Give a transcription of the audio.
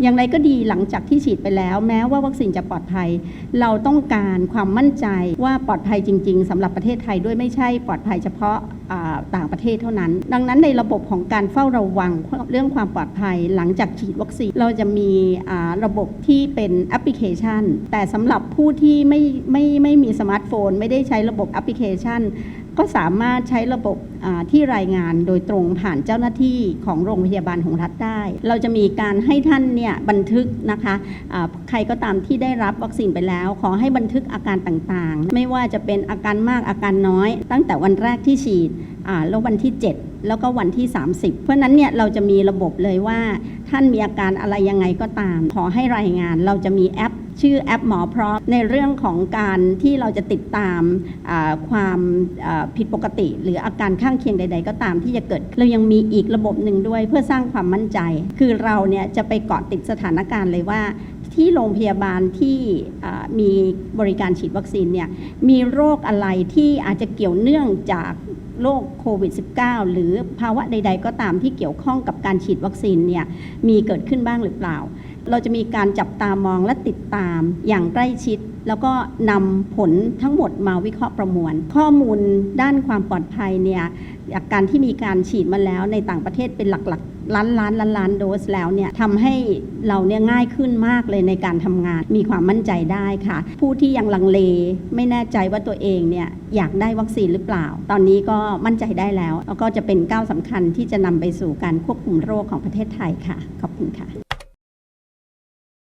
อย่างไรก็ดีหลังจากที่ฉีดไปแล้ว แม้ว่าวัคซีนจะปลอดภัย เราต้องการความมั่นใจว่าปลอดภัยจริง ๆสำหรับประเทศไทยด้วยไม่ใช่ปลอดภัยเฉพาะต่างประเทศเท่านั้น ดังนั้นในระบบของการเฝ้าระวังเรื่องความปลอดภัยหลังจากฉีดวัคซีนเราจะมีอ่าระบบที่เป็นแอปพลิเคชัน แต่สำหรับผู้ที่ไม่ไม่ไม่มีสมาร์ทโฟน ไม่ได้ใช้ระบบแอปพลิเคชัน ก็สามารถใช้ระบบที่รายงานโดยตรงผ่านเจ้าหน้าที่ของโรงพยาบาลของรัฐได้ เราจะมีการให้ท่านเนี่ยบันทึกนะคะอ่าใครก็ตามที่ได้รับวัคซีนไปแล้ว ขอให้บันทึกอาการต่างๆ ไม่ว่าจะเป็นอาการมากอาการน้อย ตั้งแต่วันแรกที่ฉีด แล้ววันที่ 7 แล้วก็วันที่ 30 เพราะนั้นเนี่ยเราจะมีระบบเลยว่า ท่านมีอาการอะไรยังไงก็ตาม ขอให้รายงานเราจะมีแอป ชื่อแอปหมอพร้อมในเรื่องของการที่เราจะติดตามความผิดปกติ หรืออาการข้างเคียงใด ๆ ก็ตามที่จะเกิด เรายังมีอีกระบบหนึ่งด้วยเพื่อสร้างความมั่นใจ คือเราเนี่ยจะไปเกาะติดสถานการณ์เลยว่าที่โรงพยาบาลที่มีบริการฉีดวัคซีนเนี่ยมีโรคอะไรที่อาจจะเกี่ยวเนื่องจาก โรคโควิด -19 หรือภาวะใด ๆ ก็ตามที่เกี่ยวข้องกับการฉีดวัคซีนเนี่ยมีเกิดขึ้นบ้างหรือเปล่า เราจะมีการจับตามองและติดตามอย่างใกล้ชิด แล้วก็นำผลทั้งหมดมาวิเคราะห์ประมวล ข้อมูลด้านความปลอดภัยเนี่ยจากการที่มีการฉีดมาแล้วในต่างประเทศเป็นหลักๆ ล้านล้านล้านล้านโดสแล้วเนี่ยทำให้เราเนี่ยง่ายขึ้นมากเลยในการทำงานมีความมั่นใจได้ค่ะ ผู้ที่ยังลังเลไม่แน่ใจว่าตัวเองเนี่ยอยากได้วัคซีนหรือเปล่า ตอนนี้ก็มั่นใจได้แล้ว แล้วก็จะเป็นก้าวสำคัญที่จะนำไปสู่การควบคุมโรคของประเทศไทยค่ะ ขอบคุณค่ะ